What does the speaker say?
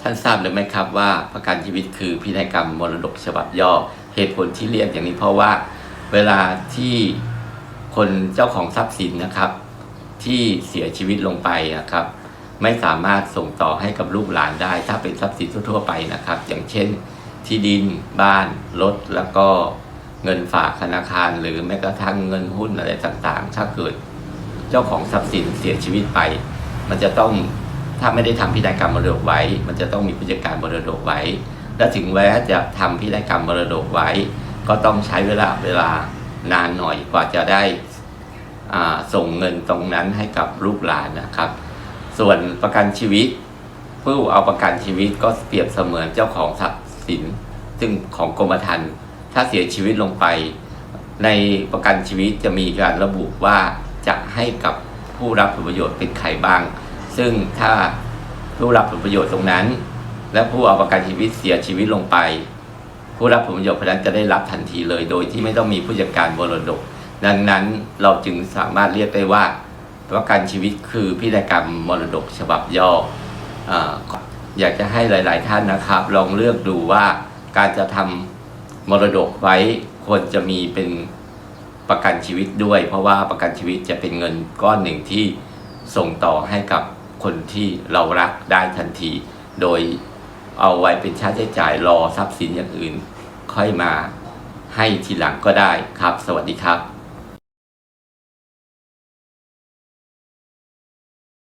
ท่านทราบหรือไม่ครับว่าประกันชีวิตคือพินัยกรรมมรดกฉบับย่อเหตุผลที่เรียกอย่างนี้เพราะว่าเวลาที่คนเจ้าของทรัพย์สินนะครับ ที่เสียชีวิตลงไปนะครับ ไม่สามารถส่งต่อให้กับลูกหลานได้ ถ้าเป็นทรัพย์สินทั่วๆไปนะครับ อย่างเช่น ที่ดินบ้านรถแล้วก็เงินฝากธนาคาร หรือแม้กระทั่งเงินหุ้นอะไรต่างๆ ถ้าเกิด เจ้าของทรัพย์สินเสียชีวิตไป มันจะต้อง ถ้าไม่ได้ทำพินัยกรรมมรดกไว้ มันจะต้องมีผู้จัดการมรดกไว้ และถึงแม้จะทำพินัยกรรมมรดกไว้ ก็ต้องใช้เวลาเวลานานหน่อยกว่าจะได้ส่งเงินตรงนั้นให้กับลูกหลานนะครับ ส่วนประกันชีวิต ผู้เอาประกันชีวิตก็เปรียบเสมือนเจ้าของทรัพย์สิน ซึ่งของกรมธรรม์ถ้าเสียชีวิตลงไป ในประกันชีวิตจะมีการระบุว่าจะให้กับผู้รับผลประโยชน์เป็นใครบ้าง ซึ่งถ้าผู้รับผลประโยชน์ตรงนั้น และผู้เอาประกันชีวิตเสียชีวิตลงไป ผู้รับผลประโยชน์คนนั้นจะได้รับทันทีเลย โดยที่ไม่ต้องมีผู้จัดการมรดก ดังนั้นเราจึงสามารถเรียกได้ว่าประกันชีวิตคือพินัยกรรมมรดกฉบับย่อออยากจะให้หลาย ๆ ท่านนะครับ ลองเลือกดูว่าการจะทำมรดกไว้ควรจะมีเป็นประกันชีวิตด้วย เพราะว่าประกันชีวิตจะเป็นเงินก้อนหนึ่งที่ส่งต่อให้กับ คนที่เรารักได้ทันที โดยเอาไว้เป็นค่าใช้จ่ายรอทรัพย์สินอย่างอื่น ค่อยมาให้ทีหลังก็ได้ครับ สวัสดีครับ